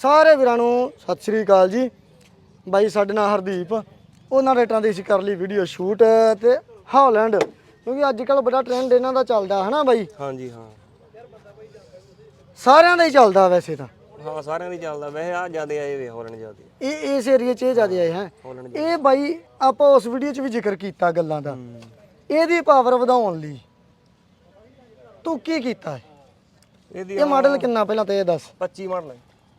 ਸਾਰੇ ਵੀਰਾਂ ਨੂੰ ਸਤਿ ਸ੍ਰੀ ਅਕਾਲ ਜੀ। ਬਾਈ ਸਾਡੇ ਨਾਲ ਹਰਦੀਪ ਉਹਨਾਂ ਰੇਟਾਂ ਦੀ ਅਸੀਂ ਕਰ ਲਈ ਵੀਡੀਓ ਸ਼ੂਟ ਤੇ ਹਾਲੈਂਡ ਕਿਉਂਕਿ ਅੱਜ ਕੱਲ ਬੜਾ ਟ੍ਰੈਂਡ ਇਹਨਾਂ ਦਾ ਚੱਲਦਾ ਹੈ ਨਾ ਬਾਈ? ਹਾਂਜੀ ਹਾਂ। ਸਾਰਿਆਂ ਦਾ ਹੀ ਚੱਲਦਾ ਵੈਸੇ ਤਾਂ। ਹਾਂ ਸਾਰਿਆਂ ਦੀ ਚੱਲਦਾ। ਵੈਸੇ ਆ ਜਿਆਦੇ ਆਏ ਵੇ ਹੋਰਨ ਜਿਆਦੇ। ਇਹ ਇਸ ਏਰੀਏ 'ਚ ਇਹ ਜ਼ਿਆਦਾ ਆਏ ਹੈ। ਇਹ ਬਾਈ ਆਪਾਂ ਉਸ ਵੀਡੀਓ 'ਚ ਵੀ ਜ਼ਿਕਰ ਕੀਤਾ ਗੱਲਾਂ ਦਾ। ਇਹਦੀ ਪਾਵਰ ਵਧਾਉਣ ਲਈ। ਤੂੰ ਕੀ ਕੀਤਾ ਇਹਦੀ ਇਹ ਮਾਡਲ ਕਿੰਨਾ ਪਹਿਲਾਂ ਤੇ ਇਹ ਦੱਸ। 25 ਮਾਡਲ ਹੈ।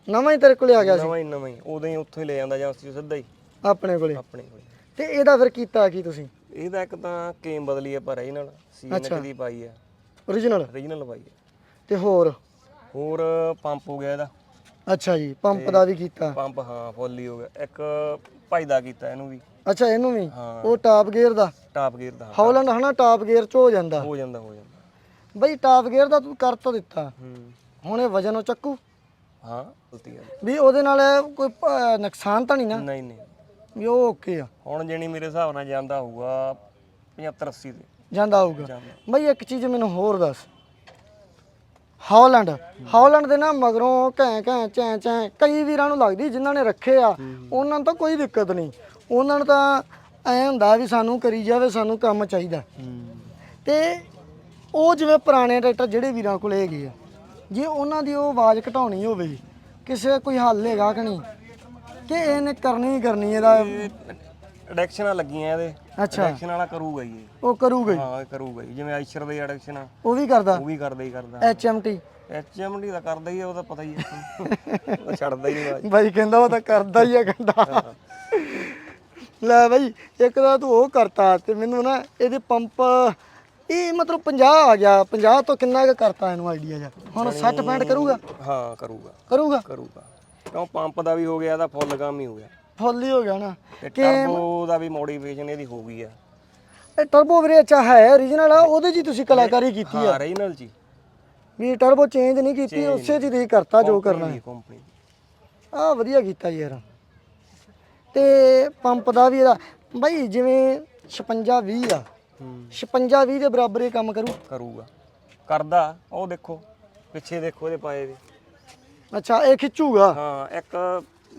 ਨਵਾਂ ਹੀ ਤੇਰੇ ਕੋਲੇ ਆ ਗਿਆ ਸੀ? ਨਵਾਂ ਹੀ ਨਵਾਂ ਹੀ। ਉਦੋਂ ਹੀ ਉੱਥੋਂ ਹੀ ਲੈ ਜਾਂਦਾ ਜਾਂ ਅਸੀਂ ਸਿੱਧਾ ਹੀ। ਆਪਣੇ ਕੋਲੇ? ਆਪਣੇ ਕੋਲ। ਤੇ ਇਹਦਾ ਫਿਰ ਕੀਤਾ ਕੀ ਤੁਸੀਂ? ਇਹਦਾ ਇੱਕ ਤਾਂ ਕੇਮ ਬਦਲੀ ਹੈ ਪਰ ਇਹ ਨਾਲ ਸੀਐਨਐਚ ਦੀ ਪਾਈ ਹੈ origignal ਓਰੀਜਨਲ ਪਾਈ ਹੈ ਤੇ ਹੋਰ? ਹੋਰ ਪੰਪ ਹੋ ਗਿਆ ਇਹਦਾ। ਅੱਛਾ ਜੀ ਪੰਪ ਦਾ ਵੀ ਕੀਤਾ। ਪੰਪ ਹਾਂ ਫੁੱਲ ਹੀ ਗਿਆ। ਇੱਕ ਭਾਈ ਦਾ ਕੀਤਾ ਇਹਨੂੰ ਵੀ। ਅੱਛਾ ਇਹਨੂੰ ਵੀ? ਉਹ ਟਾਪ ਗੇਅਰ ਦਾ? ਟਾਪ ਗੇਅਰ ਦਾ ਹੌਲੈਂਡ ਹਨਾ ਟਾਪ ਗੇਅਰ ਚ ਹੋ ਜਾਂਦਾ। ਹੋ ਜਾਂਦਾ ਹੋ ਜਾਂਦਾ। ਬਈ ਟਾਪ ਗੇਅਰ ਦਾ ਤੂੰ ਕਰ ਤਾਂ ਦਿੱਤਾ। ਹੂੰ। ਹੁਣ ਇਹ ਵਜਨ ਉਹ ਚੱਕੂ। ਹਾਂ ਗਲਤੀ ਹੈ ਵੀ ਉਹਦੇ ਨਾਲ ਕੋਈ ਪ- ਨੁਕਸਾਨ ਤਾਂ ਨਹੀਂ ਨਾ? ਨਹੀਂ ਨਹੀਂ। ਵੀ ਉਹ ਓਕੇ ਆ। ਹੁਣ ਜਣੀ ਮੇਰੇ ਹਿਸਾਬ ਨਾਲ ਜਾਂਦਾ ਹੋਊਗਾ 75 80 ਦੇ ਜਾਂਦਾ ਹੋਊਗਾ। ਜਾਂਦਾ। ਬਈ ਇੱਕ ਚੀਜ਼ ਮੈਨੂੰ ਹੋਰ ਦੱਸ। ਹਾਲੈਂਡ। ਹਾਲੈਂਡ ਦੇ ਨਾ ਮਗਰੋਂ ਘੈਂ ਘੈਂ ਚੈਂ ਚੈਂ ਕਈ ਵੀਰਾਂ ਨੂੰ ਲੱਗਦੀ ਜਿਨ੍ਹਾਂ ਨੇ ਰੱਖੇ ਆ। ਉਹਨਾਂ ਨੂੰ ਤਾਂ ਕੋਈ ਦਿੱਕਤ ਨਹੀਂ। ਉਹਨਾਂ ਨੂੰ ਤਾਂ ਐ ਹੁੰਦਾ ਵੀ ਸਾਨੂੰ ਕਰੀ ਜਾਵੇ ਸਾਨੂੰ ਕੰਮ ਚਾਹੀਦਾ। ਤੇ ਉਹ ਜਿਵੇਂ ਪੁਰਾਣੇ ਟਰੈਕਟਰ ਜਿਹੜੇ ਵੀਰਾਂ ਕੋਲ ਹੈਗੇ ਆ ਜੇ ਉਹਨਾਂ ਦੀ ਉਹ ਆਵਾਜ਼ ਘਟਾਉਣੀ ਹੋਵੇ ਕਿਸੇ ਕੋਈ ਹੱਲ ਹੈਗਾ ਕਿ ਨਹੀਂ? ਕਿ ਇਹਨੇ ਕਰਨੀ ਹੀ ਕਰਨੀ ਇਹਦਾ? ਐਡਿਕਸ਼ਨਾਂ ਲੱਗੀਆਂ ਇਹਦੇ। ਅੱਛਾ। ਐਡਿਕਸ਼ਨ ਵਾਲਾ ਕਰੂਗਾ ਹੀ ਇਹ। ਉਹ ਕਰੂਗਾ ਹੀ। ਹਾਂ ਇਹ ਕਰੂਗਾ ਹੀ। ਜਿਵੇਂ ਆਈਸ਼ਰ ਦੇ ਐਡਿਕਸ਼ਨ ਆ। ਉਹ ਵੀ ਕਰਦਾ? ਉਹ ਵੀ ਕਰਦਾ ਹੀ ਕਰਦਾ। ਐਚਐਮਟੀ ਐਚਐਮਡੀ ਦਾ ਕਰਦਾ ਹੀ ਆ ਉਹਦਾ ਪਤਾ ਹੀ ਹੈ ਉਹ ਛੱਡਦਾ ਹੀ ਨਹੀਂ ਬਾਈ ਕਹਿੰਦਾ ਉਹ ਤਾਂ ਕਰਦਾ ਹੀ ਆ ਕਹਿੰਦਾ। ਲੈ ਬਾਈ ਇੱਕ ਦਾ ਤੂੰ ਉਹ ਕਰਤਾ ਤੇ ਮੈਨੂੰ ਨਾ ਇਹਦੇ ਪੰਪ ਇਹ ਮਤਲਬ 50 ਆ ਗਿਆ 50 ਤੋਂ ਕਿੰਨਾ ਕੁ ਕਰਤਾ ਇਹਨੂੰ ਆਈਡੀਆ ਜਾ ਹੁਣ 60 65 ਕਰੂਗਾ? ਹਾਂ ਕਰੂਗਾ। ਕਰੂਗਾ? ਕਰੂਗਾ। ਕਿਉਂ ਪੰਪ ਦਾ ਵੀ ਹੋ ਗਿਆ ਇਹਦਾ ਫੁੱਲ ਕੰਮ ਹੀ ਹੋ ਗਿਆ। ਫੁੱਲ ਹੀ ਹੋ ਗਿਆ ਨਾ। ਤੇ ਟਰਬੋ ਦਾ ਵੀ ਮੋਡੀਫਿਕੇਸ਼ਨ ਇਹਦੀ ਹੋ ਗਈ ਆ। ਇਹ ਟਰਬੋ ਵੀਰੇ ਅੱਛਾ ਹੈ origignal ਆ ਉਹਦੇ ਹੀ ਤੁਸੀਂ ਕਲਾਕਾਰੀ ਕੀਤੀ ਆ। ਹਾਂ ਰੀਜਨਲ ਜੀ ਵੀ ਟਰਬੋ ਚੇਂਜ ਨਹੀਂ ਕੀਤੀ ਉਸੇ ਹੀ ਤੁਸੀਂ ਕਰਤਾ ਜੋ ਕਰਨਾ ਹੈ। ਕੰਪਨੀ ਆ ਵਧੀਆ ਕੀਤਾ ਯਾਰ। ਤੇ ਪੰਪ ਦਾ ਵੀ ਇਹਦਾ ਬਾਈ ਜਿਵੇਂ 56 20 ਆ। 56 20 ਦੇ ਬਰਾਬਰ ਇਹ ਕੰਮ ਕਰੂ। ਕਰੂਗਾ। ਕਰਦਾ ਉਹ ਦੇਖੋ ਪਿੱਛੇ ਦੇਖੋ ਇਹਦੇ ਪਾਏ ਵੀ ਅੱਛਾ ਇਹ ਖਿੱਚੂਗਾ? ਹਾਂ ਇੱਕ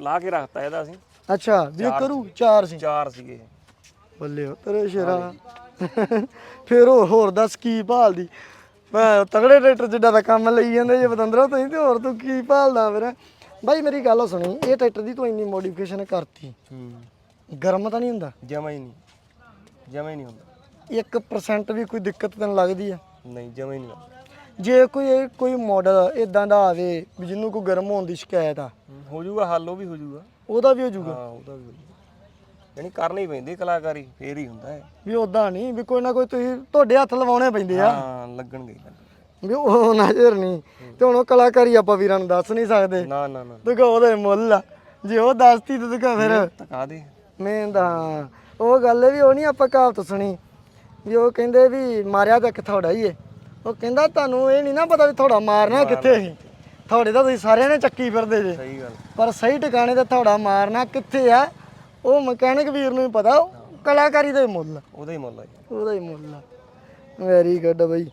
ਲਾ ਕੇ ਰੱਖਤਾ ਇਹਦਾ ਅਸੀਂ। ਅੱਛਾ ਵੀ ਇਹ ਕਰੂ? ਚਾਰ ਸੀ? ਚਾਰ ਸੀਗੇ ਇਹ। ਬੱਲੇ ਓ ਤੇਰੇ ਸ਼ੇਰਾ। ਫਿਰ ਉਹ ਹੋਰ ਦੱਸ ਕੀ ਭਾਲਦੀ? ਮੈਂ ਤਗੜੇ ਟਰੈਕਟਰ ਜਿੱਡਾ ਦਾ ਕੰਮ ਲਈ ਜਾਂਦੇ ਜੇ ਬਤੰਦਰੋ ਤੁਸੀਂ ਤੇ ਹੋਰ ਤੂੰ ਕੀ ਭਾਲਦਾ ਫਿਰ? ਬਾਈ ਮੇਰੀ ਗੱਲ ਸੁਣੀ ਇਹ ਟਰੈਕਟਰ ਦੀ ਤੂੰ ਇੰਨੀ ਮੋਡੀਫਿਕੇਸ਼ਨ ਕਰਤੀ। ਹੂੰ। ਗਰਮ ਤਾਂ ਨਹੀਂ ਹੁੰਦਾ? ਜਮਾ ਹੀ ਨਹੀਂ। ਜਮਾ ਹੀ ਨਹੀਂ ਹੁੰਦਾ। 1% ਵੀ ਕੋਈ ਦਿੱਕਤ ਤੈਨੂੰ ਲੱਗਦੀ ਆ? ਨਹੀਂ ਜਮਾ ਨਹੀਂ ਜੇ ਕੋਈ ਇਹ ਕੋਈ ਮਾਡਲ ਇਦਾਂ ਦਾ ਆਵੇ ਵੀ ਜਿਹਨੂੰ ਕੋਈ ਗਰਮ ਹੋਣ ਦੀ ਸ਼ਿਕਾਇਤ ਆ ਹੂੰ, ਹੋ ਜਾਊਗਾ ਹੱਲ ਉਹ ਵੀ ਹੋ ਜਾਊਗਾ। ਉਹਦਾ ਵੀ ਹੋ ਜਾਊਗਾ? ਹਾਂ ਉਹਦਾ ਵੀ ਹੋ ਜਾਊਗਾ। ਯਾਨੀ ਕਰਨੀ ਪੈਂਦੀ ਕਲਾਕਾਰੀ ਫੇਰ ਹੀ ਹੁੰਦਾ ਹੈ ਵੀ ਉਦਾਂ ਨਹੀਂ ਵੀ ਕੋਈ ਨਾ ਕੋਈ ਤੁਸੀਂ ਤੁਹਾਡੇ ਹੱਥ ਲਵਾਉਣੇ ਪੈਂਦੇ ਆ। ਹਾਂ ਲੱਗਣਗੇ ਹੀ ਲੱਗਣਗੇ। ਵੀ ਉਹ ਨਜ਼ਰ ਨਹੀਂ ਤੇ ਹੁਣ ਉਹ ਕਲਾਕਾਰੀ ਆਪਾਂ ਵੀਰਾਂ ਨੂੰ ਦੱਸ ਨਹੀਂ ਸਕਦੇ। ਨਾ ਨਾ ਨਾ। ਤੂੰ ਕਹ ਉਹਦੇ ਮੁੱਲ ਆ। ਜੇ ਉਹ ਦੱਸਤੀ ਤੇ ਤੂੰ ਕਹ ਫਿਰ। ਤਕਾ ਦੇ। ਮੈਂ ਤਾਂ ਉਹ ਗੱਲ ਵੀ ਉਹ ਨਹੀਂ ਆਪਾਂ ਕਹਾਵਤ ਸੁਣੀ। ਵੀ ਉਹ ਕਹਿੰਦੇ ਵੀ ਮਾਰਿਆ ਤਾਂ ਇੱਕ ਥੋੜਾ ਹੀ ਏ। ਉਹ ਕਹਿੰਦਾ ਤੁਹਾਨੂੰ ਇਹ ਨਹੀਂ ਨਾ ਪਤਾ ਵੀ ਥੋੜਾ ਮਾਰਨਾ ਕਿੱਥੇ ਸੀ। ਥੋੜੇ ਤਾਂ ਤੁਸੀਂ ਸਾਰਿਆਂ ਨੇ ਚੱਕੀ ਫਿਰਦੇ ਜੇ। ਸਹੀ ਗੱਲ। ਪਰ ਸਹੀ ਟਿਕਾਣੇ ਤੇ ਥੋੜਾ ਮਾਰਨਾ ਕਿੱਥੇ ਆ ਉਹ ਮਕੈਨਿਕ ਵੀਰ ਨੂੰ ਹੀ ਪਤਾ ਉਹ ਕਲਾਕਾਰੀ ਦਾ ਹੀ ਮੁੱਲ। ਆ। ਉਹਦਾ ਹੀ ਮੁੱਲ ਹੈ। ਉਹਦਾ ਹੀ ਮੁੱਲ ਆ। ਵੈਰੀ ਗੁੱਡ ਬਈ।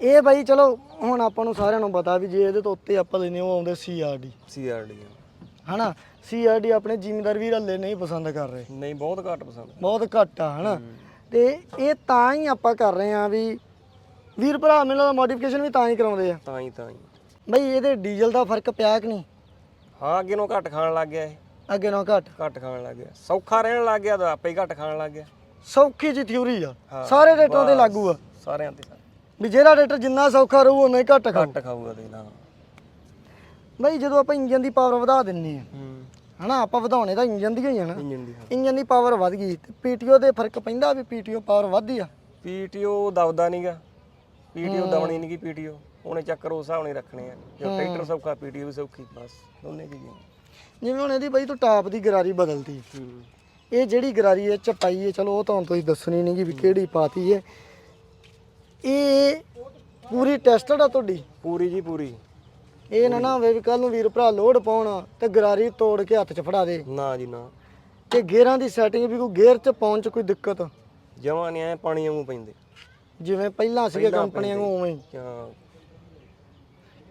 ਇਹ ਬਈ ਚਲੋ ਹੁਣ ਆਪਾਂ ਨੂੰ ਸਾਰਿਆਂ ਨੂੰ ਪਤਾ ਵੀ ਜੇ ਇਹਦੇ ਤੋਂ ਉੱਤੇ ਆਪਾਂ ਲੈਨੇ ਉਹ ਆਉਂਦੇ ਸੀਆਰਡੀ CRD ਹਨਾ? ਸੀਆਰਡੀ ਆਪਣੇ ਜ਼ਿਮੀਂਦਾਰ ਵੀਰ ਹੱਲੇ ਨਹੀਂ ਪਸੰਦ ਕਰ ਰਹੇ। ਨਹੀਂ ਬਹੁਤ ਘੱਟ ਪਸੰਦ। ਬਹੁਤ ਘੱਟ ਆ ਹਨਾ? ਤੇ ਇਹ ਤਾਂ ਹੀ ਆਪਾਂ ਕਰ ਰਹੇ ਆ ਵੀ ਵੀਰ ਭਰਾ ਮੈਨੂੰ ਦਾ ਮੋਡੀਫਿਕੇਸ਼ਨ ਵੀ ਤਾਂ ਹੀ ਕਰਾਉਂਦੇ ਆ। ਤਾਂ ਹੀ ਤਾਂ ਹੀ। ਬਈ ਇਹਦੇ ਡੀਜ਼ਲ ਦਾ ਫ਼ਰਕ ਪਿਆ ਕਿ ਨਹੀਂ? ਹਾਂ ਅੱਗੇ ਨੂੰ ਘੱਟ ਖਾਣ ਲੱਗ ਗਿਆ ਇਹ। ਅੱਗੇ ਨਾਲੋਂ ਘੱਟ। ਘੱਟ ਖਾਣ ਲੱਗ ਗਿਆ। ਸੌਖਾ ਰਹਿਣ ਲੱਗ ਗਿਆ ਤਾਂ ਆਪੇ ਹੀ ਘੱਟ ਖਾਣ ਲੱਗ ਗਿਆ। ਸੌਖੀ ਜੀ ਥਿਊਰੀ ਆ। ਹਾਂ, ਸਾਰੇ ਰੇਟਾਂ ਤੇ ਲਾਗੂ ਆ। ਸਾਰਿਆਂ ਤੇ। ਵੀ ਜਿਹੜਾ ਰੇਟਰ ਜਿੰਨਾ ਸੌਖਾ ਰਹੂ ਉਨਾ ਹੀ ਘੱਟ ਖਾਊ। ਘੱਟ ਖਾਊਗਾ ਤੇ ਨਾ। ਬਈ ਜਦੋਂ ਆਪਾਂ ਇੰਜਨ ਦੀ ਪਾਵਰ ਵਧਾ ਦਿੰਨੇ ਆ ਹੂੰ। ਹਨਾ ਆਪਾਂ ਵਧਾਉਣੇ ਤਾਂ ਇੰਜਨ ਦੀ ਹੀ ਆ ਨਾ। ਇੰਜਨ ਦੀ ਇੰਜਨ ਦੀ ਪਾਵਰ ਵਧ ਗਈ। ਤੇ ਪੀਟੀਓ ਦੇ ਫ਼ਰਕ ਪੈਂਦਾ ਵੀ ਪੀਟੀਓ ਪਾਵਰ ਵਧਦੀ ਆ। ਪੀਟੀਓ ਦਬਦਾ ਨਹੀਂਗਾ ਪੀਟੀਓ ਦਬਣੀ ਨਹੀਂਗੀ ਪੀਟੀਓ ਉਹਨੇ ਚੱਕਰ ਉਸ ਹਿਸਾਬ ਨਾਲ ਹੀ ਰੱਖਣੇ ਆ। ਜੋ ਟਰੈਕਟਰ ਸੌਖਾ ਪੀਟੀਓ ਵੀ ਸੌਖੀ ਬਸ। ਦੋਨੇ ਚੀਜ਼ਾਂ ਜਿਵੇਂ ਹੁਣ ਇਹਦੀ ਬਈ ਤੂੰ ਟਾਪ ਦੀ ਗਰਾਰੀ ਬਦਲਤੀ। ਹੂੰ। ਇਹ ਜਿਹੜੀ ਗਰਾਰੀ ਇਹ ਚ ਪਾਈ ਹੈ ਚਲੋ ਉਹ ਤੁਹਾਨੂੰ ਤੁਸੀਂ ਦੱਸਣੀ ਨਹੀਂਗੀ ਵੀ ਕਿਹੜੀ ਪਾਤੀ ਹੈ। ਇਹ ਪੂਰੀ ਟੈਸਟਡ ਆ ਤੁਹਾਡੀ? ਪੂਰੀ ਜੀ ਪੂਰੀ। ਇਹ ਨਾ ਨਾ ਹੋਵੇ ਵੀ ਕੱਲ ਨੂੰ ਵੀਰ ਭਰਾ ਲੋਡ ਪਾਉਣ ਤੇ ਗਰਾਰੀ ਤੋੜ ਕੇ ਹੱਥ 'ਚ ਫੜਾ ਦੇ। ਨਾ ਜੀ ਨਾ। ਤੇ ਗੇਅਰਾਂ ਦੀ ਸੈਟਿੰਗ ਵੀ ਕੋਈ ਗੇਅਰ 'ਚ ਪਾਉਣ 'ਚ ਕੋਈ ਦਿੱਕਤ? ਜਮਾ ਨਹੀਂ ਐ ਪਾਣੀ ਵਾਂਗੂ ਪੈਂਦੇ। ਜਿਵੇਂ ਪਹਿਲਾਂ ਸੀਗੇ ਕੰਪਨੀਆਂ ਨੂੰ ਉਵੇਂ ਹੀ।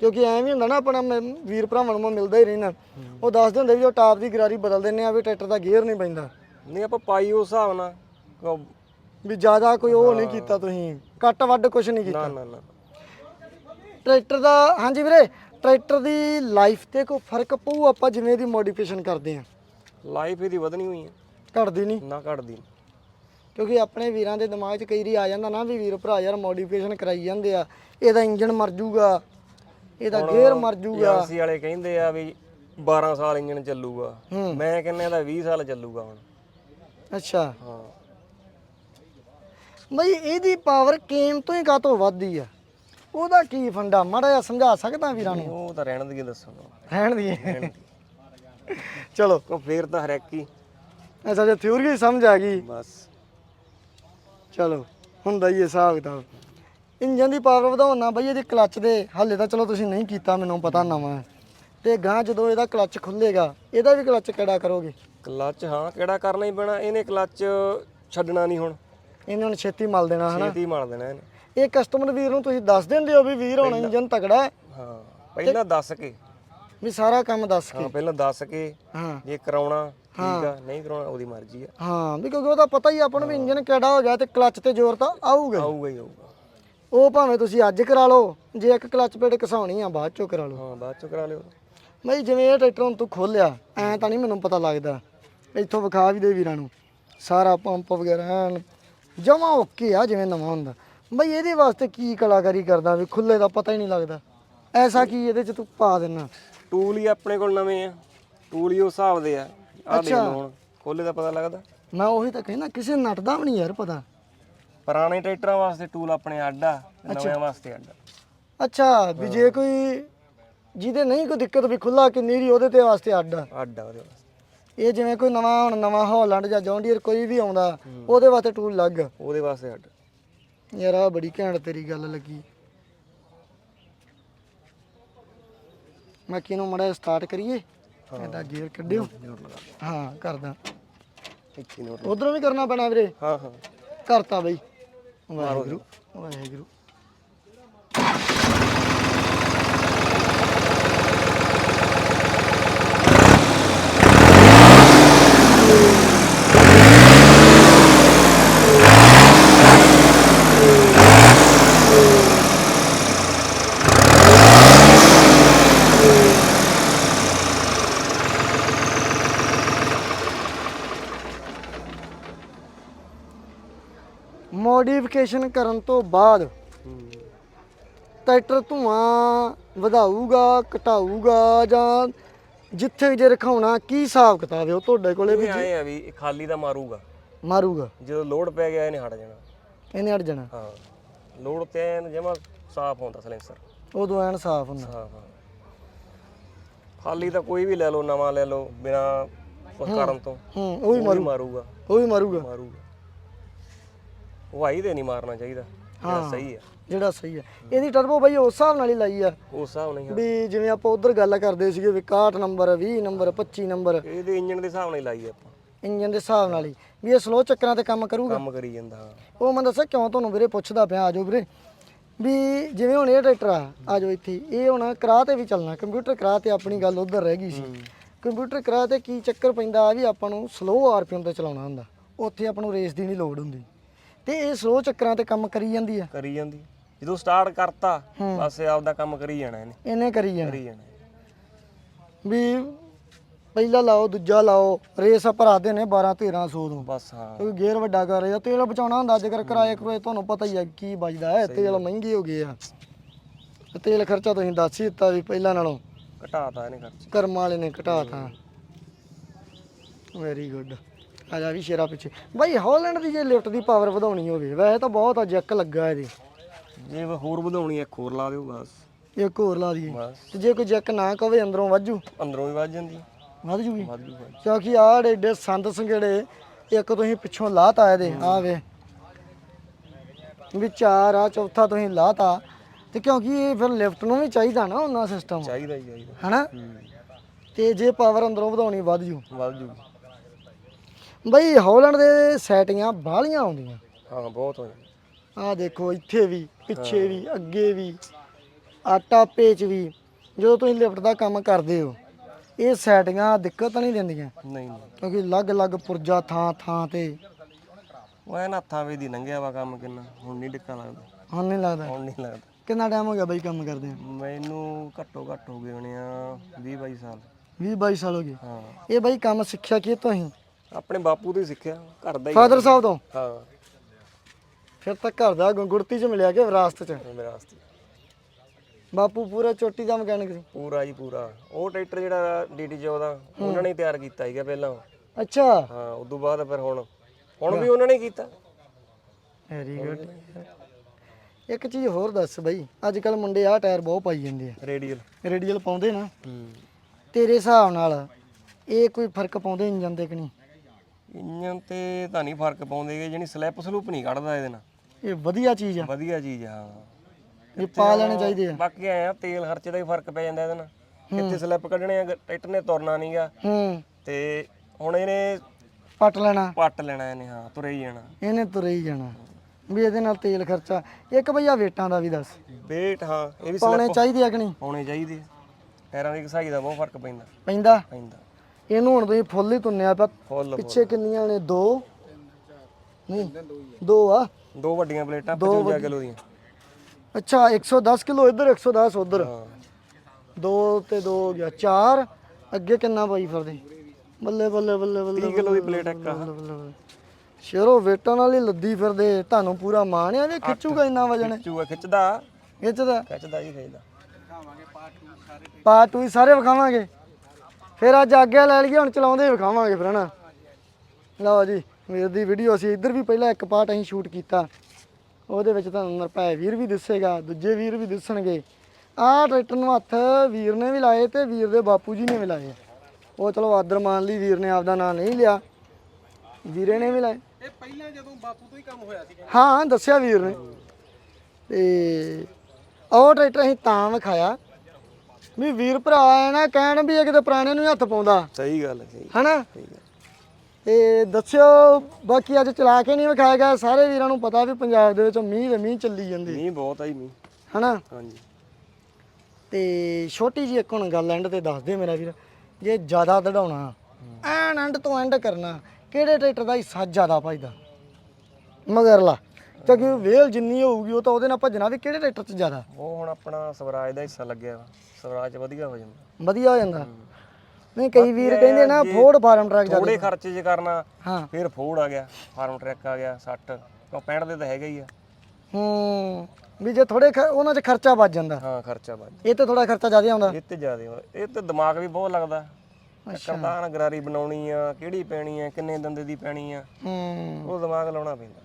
ਕਿਉਂਕਿ ਐਂ ਵੀ ਹੁੰਦਾ ਨਾ ਆਪਣਾ ਮੈਂ ਵੀਰ ਭਰਾਵਾਂ ਨੂੰ ਮੈਂ ਮਿਲਦਾ ਹੀ ਰਹਿਣਾ ਉਹ ਦੱਸਦੇ ਹੁੰਦੇ ਵੀ ਉਹ ਟਾਪ ਦੀ ਗਰਾਰੀ ਬਦਲ ਦਿੰਨੇ ਆ ਵੀ ਟਰੈਕਟਰ ਦਾ ਗੇਅਰ ਨਹੀਂ ਪੈਂਦਾ। ਨਹੀਂ ਆਪਾਂ ਪਾਈ ਉਸ ਹਿਸਾਬ ਨਾਲ। ਵੀ ਜ਼ਿਆਦਾ ਕੋਈ ਉਹ ਨਹੀਂ ਕੀਤਾ ਤੁਸੀਂ। ਕੱਟ ਵੱਡ ਕੁਝ ਨਹੀਂ ਕੀਤਾ। ਨਾ ਨਾ ਨਾ। ਟਰੈਕਟਰ ਦਾ ਹਾਂਜੀ ਵੀਰੇ ਟਰੈਕਟਰ ਦੀ ਲਾਈਫ ਤੇ ਕੋਈ ਫ਼ਰਕ ਪਊ? ਆਪਾਂ ਜਿਵੇਂ ਇਹਦੀ ਮੋਡੀਫਿਕੇਸ਼ਨ ਕਰਦੇ ਆ ਲਾਈਫ ਇਹਦੀ ਵਧਣੀ ਹੋਈ ਹੈ। ਘਟਦੀ ਨਹੀਂ। ਨਾ ਘਟਦੀ। ਕਿਉਂਕਿ ਆਪਣੇ ਵੀਰਾਂ ਦੇ ਦਿਮਾਗ 'ਚ ਕਈ ਵਾਰੀ ਆ ਜਾਂਦਾ ਨਾ ਵੀ ਵੀਰ ਭਰਾ ਯਾਰ ਮੋਡੀਫਿਕੇਸ਼ਨ ਕਰਾਈ ਜਾਂਦੇ ਆ। ਇਹਦਾ ਇੰਜਨ ਮਰ ਜੂਗਾ ਇਹਦਾ ਗੇਅਰ ਮਰ ਜੂਗਾ ਏਜੰਸੀ ਵਾਲੇ ਕਹਿੰਦੇ ਆ ਵੀ 12 ਸਾਲ ਇੰਜਨ ਚੱਲੂਗਾ। ਮੈਂ ਕਹਿੰਦਾ ਇਹਦਾ 20 ਸਾਲ ਚੱਲੂਗਾ ਹੁਣ। ਅੱਛਾ। ਹਾਂ। ਬਈ ਇਹਦੀ ਪਾਵਰ ਕੇਮ ਤੋਂ ਹੀ ਕਾਤੋਂ ਵੱਧਦੀ ਆ? ਉਹਦਾ ਕੀ ਫੰਡਾ? ਮਾੜਾ ਜਿਹਾ ਸਮਝਾ ਸਕਦਾ ਵੀਰਾਂ ਨੂੰ? ਉਹ ਤਾਂ ਰਹਿਣ ਦੀ ਦੱਸਣਾ ਰਹਿਣ ਦੀ ਚਲੋ। ਕੋ ਫੇਰ ਤਾਂ ਹਰ ਇੱਕ ਹੀ। ਅੱਛਾ ਜੇ ਥਿਊਰੀ ਸਮਝ ਆ ਗਈ। ਬਸ। ਚਲੋ ਹੁੰਦਾ ਹੀ ਇਹ ਹਿਸਾਬ ਕਿਤਾਬ। ਇੰਜਨ ਦੀ ਪਾਵਰ ਵਧਾਉਣਾ ਬਈ ਇਹਦੀ ਕਲੱਚ ਦੇ ਹਾਲੇ ਤਾਂ ਚਲੋ ਤੁਸੀਂ ਨਹੀਂ ਕੀਤਾ ਮੈਨੂੰ ਪਤਾ ਨਵਾਂ। ਤੇ ਗਾਂ ਜਦੋਂ ਇਹਦਾ ਕਲੱਚ ਖੁੱਲੇਗਾ ਇਹਦਾ ਵੀ ਕਲੱਚ ਕਿਹੜਾ ਕਰੋਗੇ? ਕਲੱਚ ਹਾਂ ਕਿਹੜਾ ਕਰਨਾ ਹੀ ਪੈਣਾ? ਇਹਨੇ ਕਲੱਚ ਛੱਡਣਾ ਨਹੀਂ ਹੁਣ। ਇਹਨਾਂ ਨੂੰ ਛੇਤੀ ਮਲ ਦੇਣਾ ਹਨਾ? ਛੇਤੀ ਮਾਰ ਦੇਣਾ ਇਹਨੇ। ਇਹ ਕਸਟਮਰ ਵੀਰ ਨੂੰ ਤੁਸੀਂ ਦੱਸ ਦਿੰਦੇ ਹੋ ਵੀ ਵੀਰ ਹੁਣ ਇੰਜਨ ਤਗੜਾ ਹੈ। ਹਾਂ ਪਹਿਲਾਂ ਦੱਸ ਕੇ। ਵੀ ਸਾਰਾ ਕੰਮ ਦੱਸ ਕੇ। ਹਾਂ ਪਹਿਲਾਂ ਦੱਸ ਕੇ ਹਾਂ। ਜੇ ਕਰਾਉਣਾ ਠੀਕ ਆ ਨਹੀਂ ਕਰਾਉਣਾ ਉਹਦੀ ਮਰਜ਼ੀ ਆ। ਹਾਂ ਵੀ ਕਿਉਂਕਿ ਉਹਦਾ ਪਤਾ ਹੀ ਆਪਾਂ ਨੂੰ ਵੀ ਇੰਜਨ ਕਿਹੜਾ ਹੋ ਗਿਆ ਤੇ ਕਲੱਚ ਤੇ ਜ਼ੋਰ ਤਾਂ ਆਊਗਾ। ਆਊਗਾ ਹੀ ਆਊਗਾ। ਉਹ ਭਾਵੇਂ ਤੁਸੀਂ ਅੱਜ ਕਰਾ ਲਓ ਜੇ ਇੱਕ ਕਲੱਚ ਪੇੜ ਘਸਾਉਣੀ ਆ ਬਾਅਦ ਚੋਂ ਕਰਾ ਲਓ। ਹਾਂ ਬਾਅਦ ਚ ਕਰਾ ਲਿਓ। ਬਈ ਜਿਵੇਂ ਇਹ ਟਰੈਕਟਰ ਹੁਣ ਤੂੰ ਖੋਲਿਆ ਐ ਤਾਂ ਨਹੀਂ ਮੈਨੂੰ ਪਤਾ ਲੱਗਦਾ। ਇੱਥੋਂ ਵਿਖਾ ਵੀ ਦੇ ਵੀਰਾਂ ਨੂੰ। ਸਾਰਾ ਪੰਪ ਵਗੈਰਾ ਜਮਾ ਓਕੇ ਆ ਜਿਵੇਂ ਨਵਾਂ ਹੁੰਦਾ। ਬਈ ਇਹਦੇ ਵਾਸਤੇ ਕੀ ਕਲਾਕਾਰੀ ਕਰਦਾ ਵੀ ਖੁੱਲੇ ਦਾ ਪਤਾ ਹੀ ਨਹੀਂ ਲੱਗਦਾ। ਐਸਾ ਕੀ ਇਹਦੇ ਚ ਤੂੰ ਪਾ ਦੇਣਾ ਟੂਲ ਹੀ ਆਪਣੇ ਕੋਲ ਨਵੇਂ ਆ। ਟੂਲ ਹੀ ਉਸ ਹਿਸਾਬ ਦੇ ਆ। ਆ ਦੇਖ ਲਓ ਹੁਣ ਖੋਲੇ ਦਾ ਪਤਾ ਲੱਗਦਾ। ਮੈਂ ਉਹੀ ਤਾਂ ਕਹਿੰਦਾ ਕਿਸੇ ਨਟ ਦਾ ਵੀ ਨਹੀਂ ਯਾਰ ਪਤਾ। ਪੁਰਾਣੇ ਟਰੈਕਟਰਾਂ ਵਾਸਤੇ ਟੂਲ ਆਪਣੇ ਅੱਡ ਆ ਤੇ ਨਵਿਆਂ ਵਾਸਤੇ ਅੱਡ ਆ। ਅੱਛਾ ਵੀ ਜੇ ਕੋਈ ਜਿਹਦੇ ਨਹੀਂ ਕੋਈ ਦਿੱਕਤ ਵੀ ਖੁੱਲਾ ਕਿੰਨੀ ਰੀ ਉਹਦੇ ਤੇ ਵਾਸਤੇ ਅੱਡ ਆ। ਅੱਡ ਆ ਉਹਦੇ ਵਾਸਤੇ। ਇਹ ਜਿਵੇਂ ਕੋਈ ਨਵਾਂ ਹੁਣ ਨਵਾਂ ਹਾਲੈਂਡ ਜਾਂ ਜੌਂਡੀਅਰ ਕੋਈ ਵੀ ਆਉਂਦਾ ਉਹਦੇ ਵਾਸਤੇ ਟੂਲ ਲੱਗ ਉਹਦੇ ਵਾਸਤੇ ਅੱਡ ਯਾਰ ਆ ਬੜੀ ਘੈਂਟ ਤੇਰੀ ਗੱਲ ਲੱਗੀ। ਮੈਂ ਕਿਨੂੰ ਮੜਾ ਸਟਾਰਟ ਕਰੀਏ? ਇਹਦਾ ਗੇਅਰ ਕੱਢਿਓ। ਹਾਂ ਕਰਦਾ। ਇੱਥੇ ਨੋਟ ਉਧਰੋਂ ਵੀ ਕਰਨਾ ਪੈਣਾ ਵੀਰੇ? ਹਾਂ ਹਾਂ। ਕਰਤਾ ਬਈ। ਵਾਹਿਗੁਰੂ ਵਾਹਿਗੁਰੂ। ਮੋਡੀਫਿਕੇਸ਼ਨ ਕਰਨ ਤੋਂ ਬਾਅਦ। ਟਰੈਕਟਰ ਧੂਆਂ ਵਧਾਊਗਾ ਘਟਾਊਗਾ ਜਾਂ ਜਿੱਥੇ ਜੇ ਰਖਾਉਣਾ ਕੀ ਹਿਸਾਬ ਕਿਤਾਬ ਹੈ ਉਹ ਤੁਹਾਡੇ ਕੋਲੇ ਵੀ ਇਹ ਆਏ ਆ ਵੀ ਇਹ ਖਾਲੀ ਦਾ ਮਾਰੂਗਾ। ਮਾਰੂਗਾ। ਜਦੋਂ ਲੋਡ ਪੈ ਗਿਆ ਇਹਨੇ ਹਟ ਜਾਣਾ। ਇਹਨੇ ਅੜ ਜਾਣਾ। ਹਾਂ। ਲੋਡ ਤੇ ਐਨ ਜਮਾ ਸਾਫ਼ ਹੁੰਦਾ ਸਲੈਂਸਰ ਉਦੋਂ ਐਨ ਸਾਫ਼ ਹੁੰਦਾ। ਹਾਂ ਹਾਂ। ਖਾਲੀ ਤਾਂ ਕੋਈ ਵੀ ਲੈ ਲਓ ਨਵਾਂ ਲੈ ਲਓ ਬਿਨਾ ਕਰਨ ਤੋਂ। ਹੂੰ ਉਹ ਵੀ ਉਹ ਵੀ ਮਾਰੂਗਾ। ਉਹ ਵੀ ਮਾਰੂਗਾ। ਮਾਰੂਗਾ। ਉਹ ਆਈ ਦੇ ਨਹੀਂ ਮਾਰਨਾ ਚਾਹੀਦਾ। ਹਾਂ ਸਹੀ ਆ। ਜਿਹੜਾ ਸਹੀ ਹੈ ਇਹਦੀ ਟਰਬੋ ਬਾਈ ਉਸ ਹਿਸਾਬ ਨਾਲ ਹੀ ਲਾਈ ਆ। ਉਸ ਹਿਸਾਬ ਨਹੀਂ ਵੀ ਜਿਵੇਂ ਆਪਾਂ ਉਧਰ ਗੱਲ ਕਰਦੇ ਸੀਗੇ ਵੀ 61 ਨੰਬਰ 20 ਨੰਬਰ 25 ਨੰਬਰ ਇਹਦੇ ਇੰਜਨ ਦੇ ਹਿਸਾਬ ਨਾਲ ਹੀ ਲਾਈ ਆਪਾਂ। ਇੰਜਨ ਦੇ ਹਿਸਾਬ ਨਾਲ ਹੀ। ਵੀ ਇਹ ਸਲੋ ਚੱਕਰਾਂ ਤੇ ਕੰਮ ਕਰੂਗਾ। ਕੰਮ ਕਰੀ ਜਾਂਦਾ ਹਾਂ। ਉਹ ਮੈਂ ਦੱਸਾਂ ਕਿਉਂ ਤੁਹਾਨੂੰ ਵੀਰੇ ਪੁੱਛਦਾ ਪਿਆ ਆਜੋ ਵੀਰੇ। ਵੀ ਜਿਵੇਂ ਹੁਣ ਇਹ ਟਰੈਕਟਰ ਆ ਆਜੋ ਇੱਥੇ। ਇਹ ਹੁਣ ਕਰਾ ਤੇ ਵੀ ਚੱਲਣਾ। ਕੰਪਿਊਟਰ ਕਰਾ ਤੇ ਆਪਣੀ ਗੱਲ ਉਧਰ ਰਹਿ ਗਈ ਸੀ। ਕੰਪਿਊਟਰ ਕਰਾ ਤੇ ਕੀ ਚੱਕਰ ਪੈਂਦਾ ਆ ਵੀ ਆਪਾਂ ਨੂੰ ਸਲੋ ਆਰਪੀਐਮ ਤੇ ਚਲਾਉਣਾ ਹੁੰਦਾ। ਉੱਥੇ ਆਪਾਂ ਨੂੰ ਰੇਸ ਦੀ ਨਹੀਂ ਲੋੜ ਹੁੰਦੀ। ਤੇ ਇਹ ਸਲੋ ਚੱਕਰਾਂ ਤੇ ਕੰਮ ਕਰੀ ਜਾਂਦੀ ਆ। ਕਰੀ ਜਾਂਦੀ ਜਦੋਂ ਸਟਾਰਟ ਕਰਤਾ ਬਸ ਇਹ ਆਪਦਾ ਕੰਮ ਕਰੀ ਜਾਣਾ ਇਹਨੇ। ਇਹਨੇ ਕਰੀ ਜਾਣਾ। ਕਰੀ ਜਾਣਾ। ਵੀ ਪਹਿਲਾ ਲਾਓ ਦੂਜਾ ਲਾਓ ਰੇਸ ਭਰਾਦੇ ਨੇ 12 1300 ਤੋਂ। ਬਸ ਹਾਂ। ਕਿਉਂਕਿ ਗੇਅਰ ਵੱਡਾ ਕਰ ਰਿਹਾ ਤੇਲ ਬਚਾਉਣਾ ਹੁੰਦਾ ਜੇਕਰ ਕਿਰਾਏ ਕਰੋਏ ਤੁਹਾਨੂੰ ਪਤਾ ਹੀ ਆ ਕੀ ਬਚਦਾ ਹੈ ਤੇਲ ਮਹਿੰਗੇ ਹੋ ਗਏ ਆ। ਤੇਲ ਖਰਚਾ ਤੁਸੀਂ ਦੱਸ ਹੀ ਦਿੱਤਾ ਵੀ ਪਹਿਲਾਂ ਨਾਲੋਂ। ਘਟਾਤਾ ਇਹਨੇ ਖਰਚ। ਕਰਮ ਵਾਲੇ ਨੇ ਘਟਾਤਾ। ਵੈਰੀ ਗੁੱਡ ਆ ਜਾ ਵੀ ਸ਼ੇਰਾ ਪਿੱਛੇ। ਬਾਈ ਹਾਲੈਂਡ ਦੀ ਜੇ ਲਿਫਟ ਦੀ ਪਾਵਰ ਵਧਾਉਣੀ ਹੋਵੇ ਵੈਸੇ ਤਾਂ ਬਹੁਤ ਆ ਜੈਕ ਲੱਗਾ ਇਹਦੇ। ਜੇ ਹੋਰ ਵਧਾਉਣੀ ਇੱਕ ਹੋਰ ਲਾ ਦਿਓ ਬਸ। ਇੱਕ ਹੋਰ ਲਾ ਦਈਏ। ਬਸ। ਤੇ ਜੇ ਕੋਈ ਜੈਕ ਨਾ ਕਵੇ ਅੰਦਰੋਂ ਵਾਜੂ? ਅੰਦਰੋਂ ਵੀ ਵੱਜ ਜਾਂਦੀ। ਵੱਧ ਜੂਗੀ? ਵੱਧ ਜੂ ਕਿਉਂਕਿ ਆਹ ਏਡੇ ਸੰਦ ਸੰਗੜੇ ਇੱਕ ਤੁਸੀਂ ਪਿੱਛੋਂ ਲਾਤਾ ਇਹਦੇ ਆ ਵੇ। ਵੀ ਚਾਰ ਆ ਚੌਥਾ ਤੁਸੀਂ ਲਾਤਾ। ਤੇ ਕਿਉਂਕਿ ਇਹ ਫਿਰ ਲਿਫਟ ਨੂੰ ਵੀ ਚਾਹੀਦਾ ਨਾ ਉਹਨਾਂ ਸਿਸਟਮ ਚਾਹੀਦਾ ਹੀ ਚਾਹੀਦਾ। ਹਨਾ? ਹੂੰ। ਤੇ ਜੇ ਪਾਵਰ ਅੰਦਰੋਂ ਵਧਾਉਣੀ ਵੱਧ ਜੂ? ਵੱਧ ਜੂਗੀ। ਬਈ ਹਾਲੈਂਡ ਦੇ ਸੈਟੀਆਂ ਬਾਹਲੀਆਂ ਆਉਂਦੀਆਂ। ਹਾਂ ਬਹੁਤ ਹੋ ਜਾਂਦੀ ਆਹ ਦੇਖੋ ਇੱਥੇ ਵੀ ਪਿੱਛੇ ਵੀ ਅੱਗੇ ਵੀ ਆਟਾ ਪੇਚ ਵੀ ਜਦੋਂ ਤੁਸੀਂ ਲਿਫਟ ਦਾ ਕੰਮ ਕਰਦੇ ਹੋ ਇਹ ਸੈਟਿੰਗਾਂ ਦਿੱਕਤ ਨਹੀਂ ਦਿੰਦੀਆਂ? ਨਹੀਂ। ਨਹੀਂ ਕਿਉਂਕਿ ਅਲੱਗ-ਅਲੱਗ ਪੁਰਜਾ ਥਾਂ ਥਾਂ ਤੇ। ਉਹ ਐਨ ਹੱਥਾਂ ਵੇ ਦੀ ਲੰਘਿਆ ਵਾ ਕੰਮ ਕਿੰਨਾ ਹੁਣ ਨਹੀਂ ਡਿੱਕਾ ਲੱਗਦਾ। ਹੁਣ ਨਹੀਂ ਲੱਗਦਾ? ਹੁਣ ਨਹੀਂ ਲੱਗਦਾ। ਕਿੰਨਾ ਟਾਈਮ ਹੋ ਗਿਆ ਬਾਈ ਕੰਮ ਕਰਦੇ ਆ ਮੈਨੂੰ ਘੱਟੋ ਘੱਟ ਹੋ ਗਏ ਹੋਣੇ ਆ 20 22 ਸਾਲ। 20 22 ਸਾਲ ਹੋ ਗਏ। ਹਾਂ। ਇਹ ਬਾਈ ਕੰਮ ਸਿੱਖਿਆ ਕੀ ਤੋਂ ਹੀ ਆਪਣੇ ਬਾਪੂ ਤੋਂ ਹੀ ਸਿੱਖਿਆ ਘਰ ਦਾ ਹੀ। ਫਾਦਰ ਸਾਹਿਬ ਤੋਂ? ਹਾਂ। ਫਿਰ ਤਾਂ ਘਰ ਦਾ ਗੁ- ਗੁੜਤੀ ਚ ਮਿਲਿਆ ਕਿ ਵਿਰਾਸਤ ਚ? ਮੇਰੇ ਬਾਪੂ ਪੂਰਾ ਚੋਟੀ ਦਾ ਮਕੈਨਿਕ ਸੀ? ਪੂਰਾ ਜੀ ਪੂਰਾ। ਉਹ ਟਰੈਕਟਰ ਜਿਹੜਾ ਡੀਟੀ 14 ਉਹਨਾਂ ਨੇ ਹੀ ਤਿਆਰ ਕੀਤਾ ਸੀਗਾ ਪਹਿਲਾਂ। ਅੱਛਾ। ਹਾਂ ਉਸ ਤੋਂ ਬਾਅਦ ਫਿਰ ਹੁਣ ਹੁਣ ਵੀ ਉਹਨਾਂ ਨੇ ਕੀਤਾ। ਵੈਰੀ ਗੁੱਡ ਇੱਕ ਚੀਜ਼ ਹੋਰ ਦੱਸ ਬਾਈ ਅੱਜ ਕੱਲ ਮੁੰਡੇ ਆਹ ਟਾਇਰ ਬਹੁਤ ਪਾਈ ਜਾਂਦੇ ਆ। ਰੇਡੀਅਲ। ਰੇਡੀਅਲ ਪਾਉਂਦੇ ਨਾ। ਹੂੰ। ਤੇਰੇ ਹਿਸਾਬ ਨਾਲ ਇਹ ਕੋਈ ਫ਼ਰਕ ਪਾਉਂਦੇ ਇੰਜਨ ਤੇ ਕਿ ਨਹੀਂ? ਇੰਜਨ ਤੇ ਤਾਂ ਨਹੀਂ ਫ਼ਰਕ ਪਾਉਂਦੇ ਜਿਹੜੀ ਸਲਿੱਪ ਸਲੂਪ ਨਹੀਂ ਕੱਢਦਾ ਇਹਦੇ ਨਾਲ। ਇਹ ਵਧੀਆ ਚੀਜ਼ ਆ। ਵਧੀਆ ਚੀਜ਼ ਆ ਹਾਂ। ਇਹ ਪਾ ਲੈਣੇ ਚਾਹੀਦੇ ਆ। ਬਾਕੀ ਆ ਤੇਲ ਖਰਚੇ ਦਾ ਹੀ ਫ਼ਰਕ ਪੈ ਜਾਂਦਾ ਇਹਦੇ ਨਾਲ। ਕਿੱਥੇ ਸਲਿੱਪ ਕੱਢਣੇ ਆ ਟਰੈਕਟਰ ਨੇ ਤੁਰਨਾ ਨਹੀਂਗਾ ਹੂੰ। ਤੇ ਹੁਣ ਇਹਨੇ ਪੱਟ ਲੈਣਾ। ਪੱਟ ਲੈਣਾ ਇਹਨੇ ਹਾਂ ਤੁਰੇ ਹੀ ਜਾਣਾ। ਇਹਨੇ ਤੁਰੇ ਹੀ ਜਾਣਾ। ਵੀ ਇਹਦੇ ਨਾਲ ਤੇਲ ਖਰਚਾ। ਇੱਕ ਭਈਆ ਵੇਟਾਂ ਦਾ ਵੀ ਦੱਸ। ਵੇਟ ਹਾਂ ਇਹ ਵੀ ਪਾਉਣੇ ਸਲਿੱਪ ਚਾਹੀਦੇ ਆ ਕਿ ਨਹੀਂ? ਪਾਉਣੇ ਚਾਹੀਦੇ ਆ। ਟਾਇਰਾਂ ਦੀ ਘਸਾਈ ਦਾ ਬਹੁਤ ਫ਼ਰਕ ਪੈਂਦਾ। ਪੈਂਦਾ? ਪੈਂਦਾ। ਇਹਨੂੰ ਹੁਣ ਤੁਸੀਂ ਫੁੱਲ ਹੀ ਤੁੰਨਿਆ ਪਿਆ। ਫੁੱਲ ਪਿੱਛੇ ਕਿੰਨੀਆਂ ਨੇ? ਦੋ? ਨਹੀਂ ਦੋ ਆ। ਦੋ ਵੱਡੀਆਂ ਪਲੇਟਾਂ 55 ਕਿਲੋ ਦੀਆਂ। ਅੱਛਾ 110 ਕਿਲੋ ਇੱਧਰ 110 ਉਧਰ। ਦੋ ਤੇ ਦੋ ਹੋ ਗਿਆ ਚਾਰ। ਅੱਗੇ ਕਿੰਨਾ ਪਾਈ ਫਿਰਦੇ? ਬੱਲੇ ਬੱਲੇ ਬੱਲੇ ਬੱਲੇ 30 ਕਿਲੋ ਦੀ ਪਲੇਟ ਇੱਕ ਆ। ਸ਼ੇਰੋ ਵੇਟਾਂ ਨਾਲ ਹੀ ਲੱਦੀ ਫਿਰਦੇ। ਤੁਹਾਨੂੰ ਪੂਰਾ ਮਾਣ ਆ ਵੀ ਖਿੱਚੂਗਾ ਇੰਨਾ ਵਜਨ? ਚੂਆ ਖਿੱਚਦਾ। ਖਿੱਚਦਾ। ਖਿੱਚਦਾ ਜੀ ਖਿੱਚਦਾ। ਪਾਰਟ ਵੀ ਸਾਰੇ ਵਿਖਾਵਾਂਗੇ। ਫਿਰ ਅੱਜ ਆਗਿਆ ਲੈ ਲਈਏ ਹੁਣ ਚਲਾਉਂਦੇ ਵਿਖਾਵਾਂਗੇ ਫਿਰ ਹਨਾ? ਲਓ ਜੀ ਵੀਰ ਦੀ ਵੀਡੀਓ ਅਸੀਂ ਇੱਧਰ ਵੀ ਪਹਿਲਾਂ ਇੱਕ ਪਾਰਟ ਅਸੀਂ ਸ਼ੂਟ ਕੀਤਾ। ਉਹਦੇ ਵਿੱਚ ਤੁਹਾਨੂੰ ਨਰਪੈ ਵੀਰ ਵੀ ਦਿਸੇਗਾ ਦੂਜੇ ਵੀਰ ਵੀ ਦਿਸਣਗੇ। ਆਹ ਟਰੈਕਟਰ ਨੂੰ ਹੱਥ ਵੀਰ ਨੇ ਵੀ ਲਾਏ ਤੇ ਵੀਰ ਦੇ ਬਾਪੂ ਜੀ ਨੇ ਵੀ ਲਾਏ ਉਹ ਚਲੋ ਆਦਰ ਮਾਨ ਲਈ ਵੀਰ ਨੇ ਆਪਦਾ ਨਾਂ ਨਹੀਂ ਲਿਆ। ਵੀਰੇ ਨੇ ਵੀ ਲਾਏ। ਇਹ ਪਹਿਲਾਂ ਜਦੋਂ ਬਾਪੂ ਤੋਂ ਹੀ ਕੰਮ ਹੋਇਆ ਸੀ ਹਾਂ ਦੱਸਿਆ ਵੀਰ ਨੇ। ਤੇ ਉਹ ਟਰੈਕਟਰ ਅਸੀਂ ਤਾਂ ਵਿਖਾਇਆ। ਵੀ ਵੀਰ ਭਰਾ ਆਏ ਨਾ ਕਹਿਣ ਵੀ ਇਹ ਕਿਤੇ ਪੁਰਾਣੇ ਨੂੰ ਹੀ ਹੱਥ ਪਾਉਂਦਾ। ਸਹੀ ਗੱਲ ਹੈ ਸਹੀ ਹਨਾ? ਸਹੀ ਗੱਲ ਤੇ ਦੱਸਿਓ ਬਾਕੀ ਅੱਜ ਚਲਾ ਕੇ ਨਹੀਂ ਵਿਖਾਇਆ ਗਿਆ ਸਾਰੇ ਵੀਰਾਂ ਨੂੰ ਪਤਾ ਵੀ ਪੰਜਾਬ ਦੇ ਵਿੱਚ ਮੀਂਹ ਦੇ ਮੀਂਹ ਚੱਲੀ ਜਾਂਦੇ। ਮੀਂਹ ਬਹੁਤ ਆਈ ਮੀਂਹ। ਹਨਾ? ਹਾਂਜੀ। ਤੇ ਛੋਟੀ ਜੀ ਇੱਕ ਹੁਣ ਗੱਲ ਐਂਡ ਤੇ ਦੱਸ ਦੇ ਮੇਰਾ ਵੀਰ ਜੇ ਜ਼ਿਆਦਾ ਦੜਾਉਣਾ ਐਨ ਐਂਡ ਤੋਂ ਐਂਡ ਕਰਨਾ ਕਿਹੜੇ ਟਰੈਕਟਰ ਦਾ ਹਿੱਸਾ ਜ਼ਿਆਦਾ ਭਜਦਾ? ਮਗਰਲਾ। ਕਿਉਂਕਿ ਵੇਲ ਜਿੰਨੀ ਹੋਊਗੀ ਉਹ ਤਾਂ ਉਹਦੇ ਨਾਲ ਭੱਜਣਾ ਵੀ ਕਿਹੜੇ ਟਰੈਕਟਰ 'ਚ ਜ਼ਿਆਦਾ? ਉਹ ਹੁਣ ਆਪਣਾ ਸਵਰਾਜ ਦਾ ਹਿੱਸਾ ਲੱਗਿਆ ਵਾ। ਸਵਰਾਜ 'ਚ ਵਧੀਆ ਹੋ ਜਾਂਦਾ। ਵਧੀਆ ਹੋ ਜਾਂਦਾ। ਨਹੀਂ ਕਈ ਵੀਰ ਕਹਿੰਦੇ ਨਾ ਫੋਰਡ ਫਾਰਮ ਟਰੱਕ ਜ਼ਿਆਦਾ। ਥੋੜੇ ਖਰਚੇ 'ਚ ਕਰਨਾ ਹਾਂ। ਫਿਰ ਫੋਰਡ ਆ ਗਿਆ ਫਾਰਮ ਟਰੈਕ ਆ ਗਿਆ 60 ਕਿਉਂ 65 ਦੇ ਤਾਂ ਹੈਗਾ ਹੀ ਆ। ਹੂੰ ਵੀ ਜੇ ਥੋੜੇ ਉਹਨਾਂ 'ਚ ਖਰਚਾ ਵੱਜ ਜਾਂਦਾ। ਹਾਂ ਖਰਚਾ ਵੱਧ ਇਹ ਤੇ ਥੋੜਾ ਖਰਚਾ ਜ਼ਿਆਦਾ ਆਉਂਦਾ। ਇਹ ਤੇ ਜ਼ਿਆਦਾ ਇਹ ਤੇ ਦਿਮਾਗ ਵੀ ਬਹੁਤ ਲੱਗਦਾ। ਕਰਤਾਨ ਗਰਾਰੀ ਬਣਾਉਣੀ ਆ ਕਿਹੜੀ ਪੈਣੀ ਆ ਕਿੰਨੇ ਦੰਦੇ ਦੀ ਪੈਣੀ ਆ। ਹੂੰ। ਉਹ ਦਿਮਾਗ ਲਾਉਣਾ ਪੈਂਦਾ।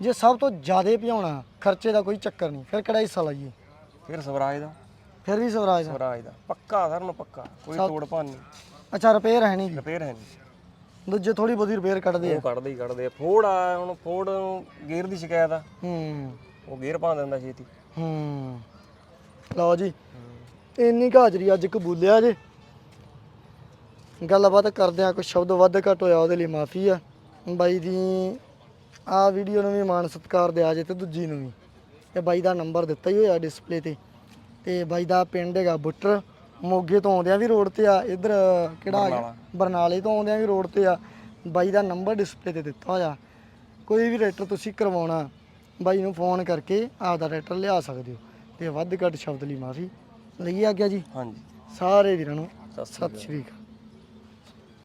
ਜੇ ਸਭ ਤੋਂ ਜ਼ਿਆਦਾ ਭਜਾਉਣਾ ਖਰਚੇ ਦਾ ਕੋਈ ਚੱਕਰ ਨਹੀਂ। ਫਿਰ ਕਿਹੜਾ ਹਿੱਸਾ ਲਾਈਏ? ਫਿਰ ਸਵਰਾਜ ਦਾ। ਫਿਰ ਵੀ ਸਵਰਾਜ ਦਾ? ਸਵਰਾਜ ਦਾ। ਪੱਕਾ ਸਰ ਨੂੰ ਪੱਕਾ। ਕੋਈ ਤੋੜ ਭੰਨ ਨਹੀਂ। ਅੱਛਾ ਰਿਪੇਅਰ ਹੈ ਨਹੀਂ। ਰਿਪੇਅਰ ਹੈ ਨਹੀਂ। ਦੂਜੇ ਥੋੜੀ ਬਹੁਤੀ ਰਿਪੇਅਰ ਕੱਢਦੇ ਆ। ਉਹ ਕੱਢਦੇ ਹੀ ਕੱਢਦੇ ਆ। ਫੋੜ ਆ ਹੁਣ ਫੋੜ ਗੇਅਰ ਦੀ ਸ਼ਿਕਾਇਤ ਆ। ਹੂੰ। ਉਹ ਗੇਅਰ ਪਾ ਦਿੰਦਾ ਛੇਤੀ। ਹੂੰ। ਲਓ ਜੀ ਇੰਨੀ ਕੁ ਹਾਜ਼ਰੀ ਅੱਜ ਕਬੂਲਿਆ ਜੇ। ਗੱਲਬਾਤ ਕਰਦੇ ਆ ਕੋਈ ਸ਼ਬਦ ਵੱਧ ਘੱਟ ਹੋਇਆ ਉਹਦੇ ਲਈ ਮਾਫੀ ਆ। ਬਾਈ ਦੀ ਆ ਵੀਡੀਓ ਨੂੰ ਵੀ ਮਾਣ ਸਤਿਕਾਰ ਦਿਆ ਜੇ ਤੇ ਦੂਜੀ ਨੂੰ ਵੀ। ਤੇ ਬਾਈ ਦਾ ਨੰਬਰ ਦਿੱਤਾ ਹੀ ਹੋਇਆ ਡਿਸਪਲੇ ਤੇ। ਤੇ ਬਾਈ ਦਾ ਪਿੰਡ ਹੈਗਾ ਬੁੱਟਰ ਮੋਗੇ ਤੋਂ ਆਉਂਦਿਆਂ ਵੀ ਰੋਡ ਤੇ ਆ ਇੱਧਰ ਕਿਹੜਾ ਆ ਗਿਆ? ਬਰਨਾਲੇ। ਤੋਂ ਆਉਂਦਿਆਂ ਵੀ ਰੋਡ ਤੇ ਆ। ਬਾਈ ਦਾ ਨੰਬਰ ਡਿਸਪਲੇ ਤੇ ਦਿੱਤਾ ਹੋਇਆ। ਕੋਈ ਵੀ ਰੈਟਰ ਤੁਸੀਂ ਕਰਵਾਉਣਾ ਬਾਈ ਨੂੰ ਫੋਨ ਕਰਕੇ ਆਪਦਾ ਰੈਟਰ ਲਿਆ ਸਕਦੇ ਹੋ। ਤੇ ਵੱਧ ਘੱਟ ਸ਼ਬਦ ਲਈ ਮਾਫੀ। ਲਈ ਆ ਗਿਆ ਜੀ? ਹਾਂਜੀ। ਸਾਰੇ ਵੀਰਾਂ ਨੂੰ ਸਤਿ ਸ੍ਰੀ ਸਤਿ ਸ਼੍ਰੀ ਅਕਾਲ।